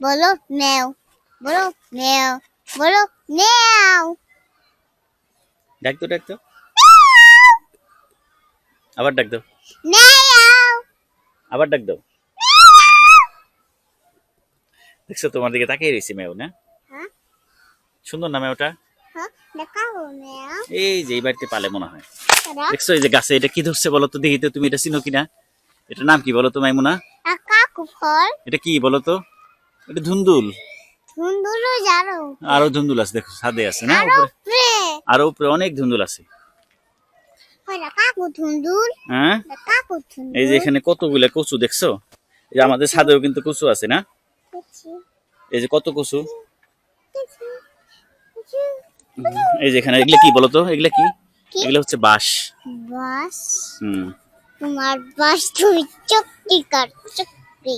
বলো ম্যাও বলো ম্যাও বলো ম্যাও ডাক তো ডাক তো আবার ডাক দাও আবার ডাক দাও দেখছ তোমার দিকে তাকিয়ে রয়েছে মেও না? হ্যাঁ? সুন্দর না মেওটা? হ্যাঁ এই যে এই বাড়িতে পালে মনে হয়। দেখছ এই যে গাছে এটা কি ধরছে বলো তো দেখি তো তুমি এটা চিনো কিনা? এটার নাম কি বলো তো মাইমুনা? এটা কি বলো তো? এটা ধুন্দুল। ধুন্দুলো জানো আরও ধুন্দুল আছে দেখো ছাদে আছে না উপরে? আরও উপরে অনেক ধুন্দুল আছে। হ্যাঁ? এই যে এখানে কতগুলা কচু দেখছ? এই যে আমাদের ছাদেও কিন্তু কচু আছে না? এই যে কত কচু? এই যে এখানে এগুলা কি বলতো এগুলা কি? এগুলো হচ্ছে বাঁশ। বাস হুম। তোমার বাস তুমি চুক্তি কর চুক্তি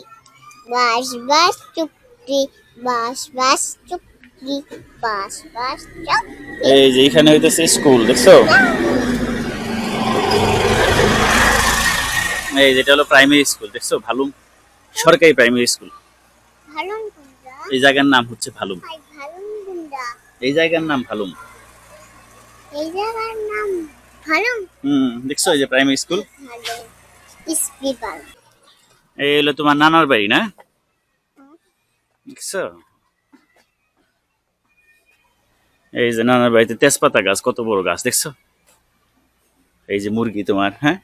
বাস বাস চুক্তি এই যে এখানে হইতেছে স্কুল দেখছ? এই যেটা হলো প্রাইমারি স্কুল দেখছ? ভালুম সরকারি প্রাইমারি স্কুল এই জায়গার নাম হচ্ছে ভালুম। ভাই ভালুম গুন্ডা এই জায়গার নাম ভালুম। এই জায়গার নাম ভালুম? হুম দেখছ এই যে প্রাইমারি স্কুল এই হলো তোমার নানার বাড়ি না? দেখছ এই যে নানার বাড়িতে তেজপাতা গাছ কত বড় গাছ দেখছ? এই যে মুরগি তোমার হ্যাঁ?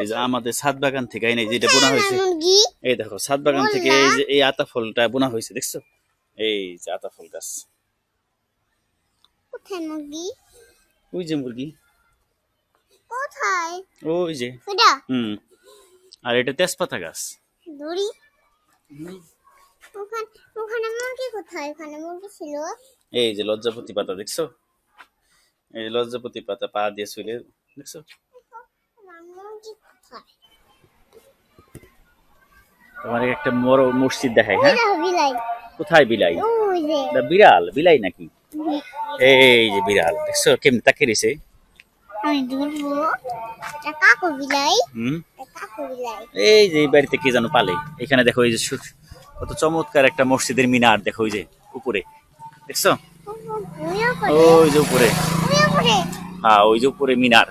এই যে আমাদের ছাদ বাগান থেকে এই যেটা বোনা হয়েছে। এই দেখো ছাদ বাগান থেকে এই যে এই আতা ফলটা বোনা হয়েছে দেখছ? এই যে আতা ফল গাছ। কোথায় মুরগি? ওই যে মুরগি। কোথায়? ওই যে। হুম। আর এটা তেজপাতা গাছ। দড়ি? ওখানে ওখানে মুরগি কোথায়? ওখানে মুরগি ছিল? এই যে লজ্জাপতি পাতা দেখছ? এই লজ্জাপতি পাতা পা দিয়ে শুলে দেখছ? তোমার একটা বড় মসজিদ দেখায় হ্যাঁ? বিলাই। কোথায় বিলাই? বিড়াল বিলাই নাকি? এই যে বিড়াল দেখছ? কেমনি তাকে রয়েছে? আমি ধরবো। এটা কাকু বিলাই। হুম? এটা কাকু বিলাই। এই যে এই বাড়িতে কে যেন পালে? এখানে দেখো এই যে সু- কত চমৎকার একটা মসজিদের মিনার দেখো ওই যে উপরে। দেখছ? ওই যে উপরে। হ্যাঁ ওই যে উপরে মিনার।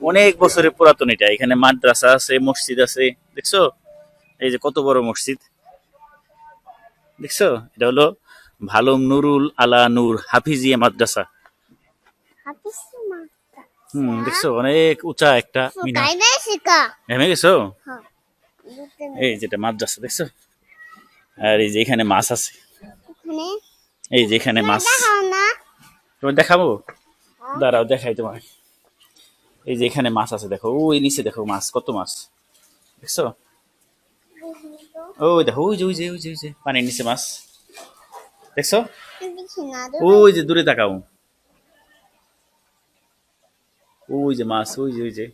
অনেক বছরের পুরাতন এটা। এখানে মাদ্রাসা আছে মসজিদ আছে। দেখছ? এই যে কত বড় মসজিদ। দেখছ? এটা হলো ভালুম নুরুল আলা নূর হাফিজিয়া মাদ্রাসা। হুম দেখছ? অনেক উঁচা একটা মিনার। নেমে গেছো? হ্যাঁ। এই যেটা মাদ্রাসা দেখছ? আর এই যে এখানে মাছ আছে। এই যে এখানে মাছ। তোমার দেখাবো? দাঁড়াও দেখাই তোমার এই যে এখানে মাছ আছে দেখো। ওই নিচে দেখো মাছ কত মাছ। দেখছ? ওই দেখো ওই যে ওই যে ওই যে ওই যে পানির নিচে মাছ। দেখছ? দেখি ওই যে দূরে তাকাও। ওই যে মাছ ওই যে ওই যে।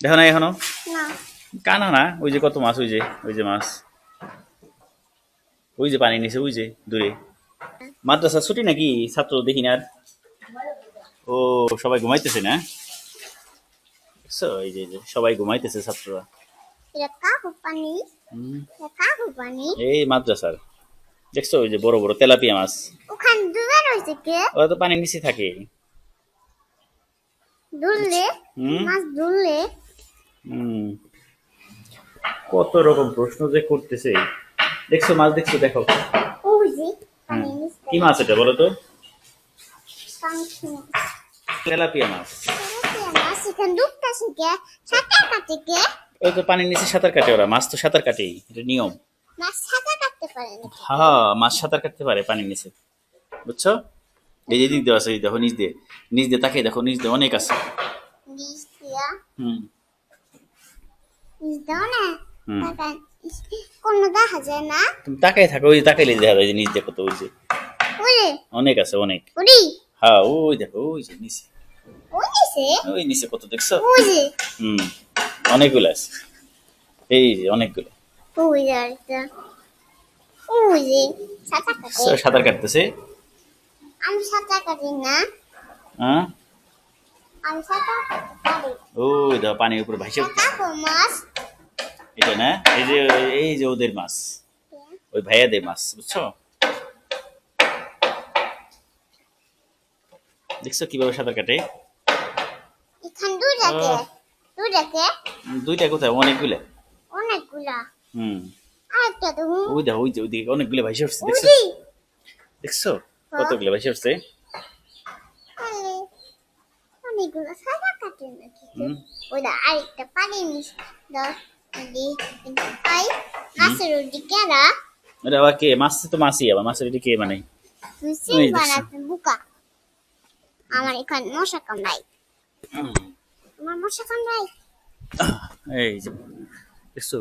দেখো না এখনও? না। কানা না ওই যে কত মাছ ওই যে ওই যে মাছ। ওই যে পানির নিচে ওই যে দূরে। মাদ্রাসা ছুটি নাকি? ছাত্র দেখি না আর? ও সবাই ঘুমাইতেছে না? দেখছ? এই যে সবাই ঘুমাইতেছে ছাত্ররা। পানি এই মাদ্রাসার। দেখছ? ওই যে বড় বড় তেলাপিয়া মাছ। ওখানে ডুবে রয়েছে কে? ওরা তো পানির নিচে থাকে। দুললে মাছ দুললে। হুম। কত রকম প্রশ্ন যে করতেছে। দেখছ মাছ দেখছ দেখো। কি মাছ এটা বলো তো? তেলাপিয়া মাছ। ওই তো পানির নিচে সাঁতার কাটে ওরা মাছ তো সাঁতার কাটেই এটা নিয়ম। মাছ সাঁতার কাটতে পারে না হ্যাঁ মাছ সাঁতার কাটতে পারে পানির নিচে। বুঝছ? এই যে দিক দেওয়া আছে দেখো নিচ দিয়ে। নিচ দিয়ে তাকিয়ে দেখো নিচ দিয়ে অনেক আছে। হুম নিচ দাও না হুম। তারপর কোনো দেখা যায় না তুমি তাকাই থাকো ওই তাকাইলে দেখা যায় নিচ দেখো তো ওই যে। অনেক আছে অনেক। হ্যাঁ ওই দেখো ওই যে নিচে। ওই নিচে? কত দেখছ? হুম অনেকগুলো আছে। এই যে অনেকগুলো। সাঁতার কাটতেছে? আমি সাঁতার কাটি না। হ্যাঁ আমি সাঁতার কাটতে পারি ওই দেখো পানির উপরে মাছ এই না এই যে এই যে ওদের মাছ। ওই ভাইয়াদের মাছ বুঝছ? দেখছ কীভাবে সাঁতার কাটে? দুইটা কোথায়? অনেকগুলো। অনেকগুলা। হুম। ওই দেখো ওই যে ওইদিকে অনেকগুলো ভাইসে উঠছে দেখছ? দেখছ কতগুলো ভাইসে উঠছে? কাটে আরেকটা পানি মাছের আবার কে? মাছ তো মাছই আবার। মাছের কে মানে? মিশিং ওই দেখছ। বানাতে বুকা। আমার এখানে মশা কামড়াই আমার মশা কামড়াই এই যে দেখছ?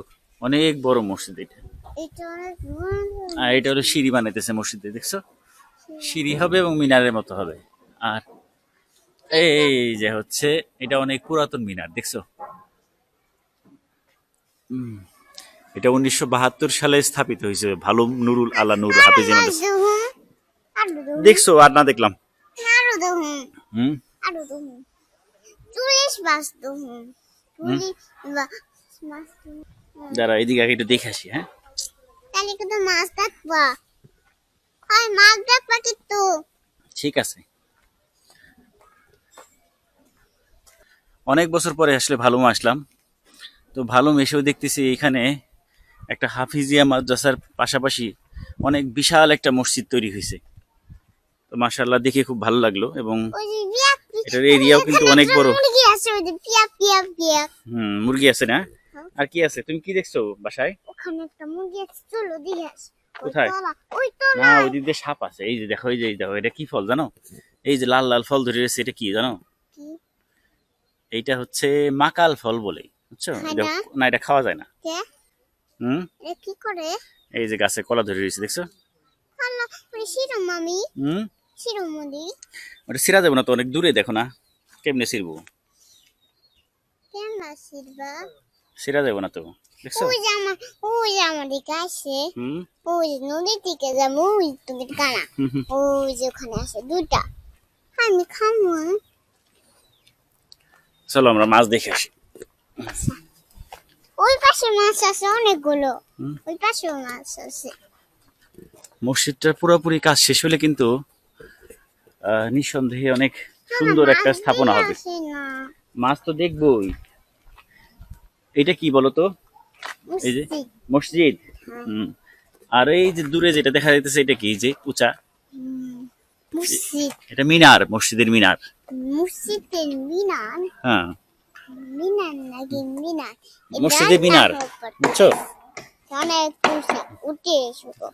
অনেক বড় মসজিদ এটা। এটা অনেক বড়। আর এটা হলো সিঁড়ি বানাইতেছে মসজিদে দেখছ? সিঁড়ি হবে এবং মিনারের মতো হবে। আর এই যে হচ্ছে এটা অনেক পুরাতন মিনার দেখছ? এটা উনিশশো বাহাত্তর সালে স্থাপিত হয়েছে ভালো নুরুল আলা নুর হাফিজ দেখছ আর না দেখলাম। হুম? যারা এদিকে আগে একটু দেখে আসি হ্যাঁ? তাহলে কিন্তু মাছ দেখবা হয় মাছ দেখবা কিন্তু। ঠিক আছে। অনেক বছর পরে আসলে ভালো আসলাম। তো ভালো এসেও দেখতেছি এখানে একটা হাফিজিয়া মাদ্রাসার পাশাপাশি অনেক বিশাল একটা মসজিদ তৈরি হয়েছে। তো মাশাল্লাহ দেখে খুব ভালো লাগল এবং এটার এরিয়াও কিন্তু অনেক বড়। হুম মুরগি আছে না? আর কি আছে? তুমি কি দেখছ বাসায়? ওখানে একটা মুরগি আছে চলো দিয়ে কোথায়? ওই না ওই দিক দিয়ে সাপ আছে। এই যে দেখো এই যে দেখো এটা কি ফল জানো? এই যে লাল লাল ফল ধরে রয়েছে এটা কি জানো? এইটা হচ্ছে মাকাল ফল বলে বুঝছ? না? এটা খাওয়া যায় না। কে? হুম? কি করে? এই যে গাছে কলা ধরে রয়েছে দেখছ? ওই মামি। হুম? ওটা সিরা যাবে না তো অনেক দূরে দেখো না। কেমনে সিরবো? সিরা যাবে না তো দেখছ? ওই আমার ওই আমার দিকে ওই নদীর দিকে যাব ওই তুমি কানা। হুম, হুম। ওই যে ওখানে আছে দুটা আমি খাব চলো আমরা মাছ দেখে আসি। ওই পাশে মাছ আছে অনেকগুলো। ওই পাশে মাছ আছে। মসজিদটার পুরোপুরি কাজ শেষ হলে কিন্তু নিঃসন্দেহে অনেক সুন্দর একটা স্থাপনা হবে। মাছ তো দেখবোই। এটা কি বলতো? এই যে মসজিদ। মসজিদ। আর এই যে দূরে যেটা দেখা যাইতেছে এটা কি? যে উঁচা। এটা মিনার মসজিদের মিনার। মসজিদের মিনার হ্যাঁ মিনার নাকি মিনার এটা মসজিদের মিনার বুঝছ অনেক উঠে শুধু